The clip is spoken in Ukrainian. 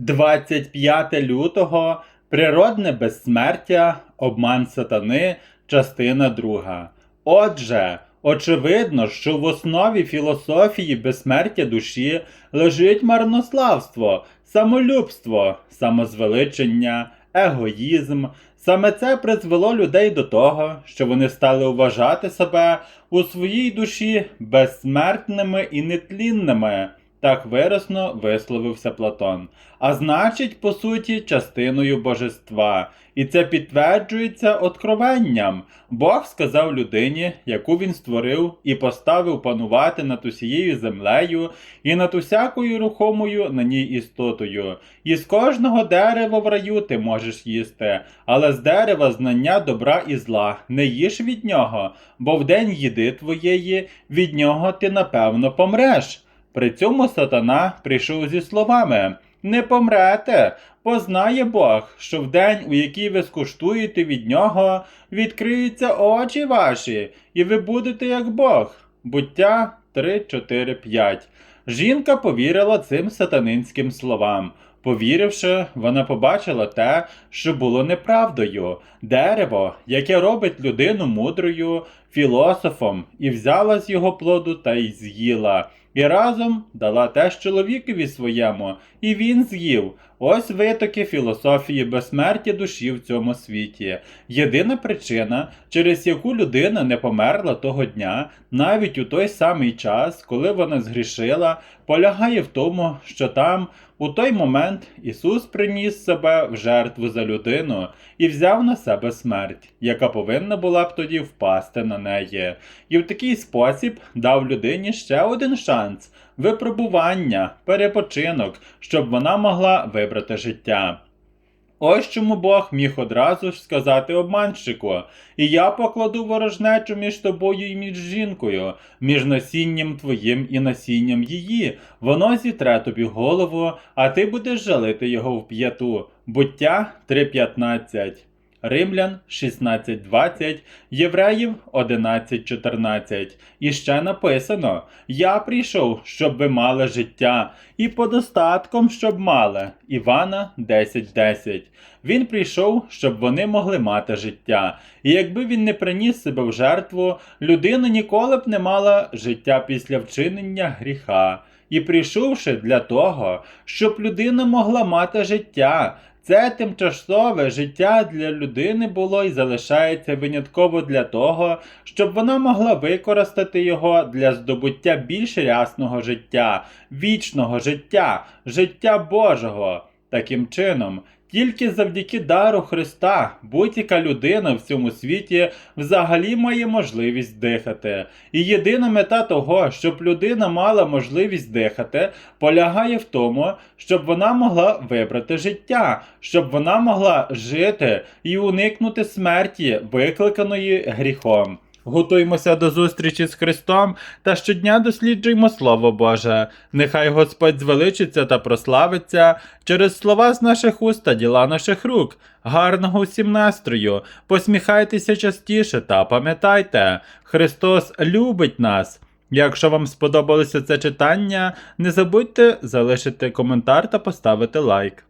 25 лютого Природне безсмертя, обман сатани, частина 2. Отже, очевидно, що в основі філософії безсмертя душі лежить марнославство, самолюбство, самозвеличення, егоїзм. Саме це призвело людей до того, що вони стали вважати себе у своїй душі безсмертними і нетлінними. Так виразно висловився Платон. А значить, по суті, частиною божества. І це підтверджується откровенням. Бог сказав людині, яку він створив і поставив панувати над усією землею і над усякою рухомою на ній істотою. І з кожного дерева в раю ти можеш їсти, але з дерева знання добра і зла не їж від нього, бо в день їди твоєї від нього ти напевно помреш. При цьому сатана прийшов зі словами Не помрете, познає Бог, що в день, у який ви скуштуєте від нього, відкриються очі ваші, і ви будете як Бог. Буття 3, 4, 5. Жінка повірила цим сатанинським словам. Повіривши, вона побачила те, що було неправдою дерево, яке робить людину мудрою, філософом, і взяла з його плоду та й з'їла. І разом дала теж чоловікові своєму, і він з'їв. Ось витоки філософії безсмертя душі в цьому світі. Єдина причина, через яку людина не померла того дня, навіть у той самий час, коли вона згрішила, полягає в тому, що там, у той момент, Ісус приніс себе в жертву за людину і взяв на себе смерть, яка повинна була б тоді впасти на неї. І в такий спосіб дав людині ще один шанс випробування, перепочинок, щоб вона могла вибрати життя. Ось чому Бог міг одразу ж сказати обманщику, і я покладу ворожнечу між тобою і між жінкою, між насінням твоїм і насінням її. Воно зітре тобі голову, а ти будеш жалити його в п'яту. Буття 3.15. Римлян 16.20, Євреїв 11.14. І ще написано: Я прийшов, щоб ви мали життя, і подостатком, щоб мали. Івана 10.10. Він прийшов, щоб вони могли мати життя. І якби він не приніс себе в жертву, людина ніколи б не мала життя після вчинення гріха. І прийшовши для того, щоб людина могла мати життя. Це тимчасове життя для людини було і залишається винятково для того, щоб вона могла використати його для здобуття більш рясного життя, вічного життя, життя Божого. Таким чином, тільки завдяки дару Христа будь-яка людина в цьому світі взагалі має можливість дихати. І єдина мета того, щоб людина мала можливість дихати, полягає в тому, щоб вона могла вибрати життя, щоб вона могла жити і уникнути смерті, викликаної гріхом. Готуймося до зустрічі з Христом та щодня досліджуємо Слово Боже. Нехай Господь звеличиться та прославиться через слова з наших уст та діла наших рук. Гарного всім настрою, посміхайтеся частіше та пам'ятайте, Христос любить нас. Якщо вам сподобалося це читання, не забудьте залишити коментар та поставити лайк.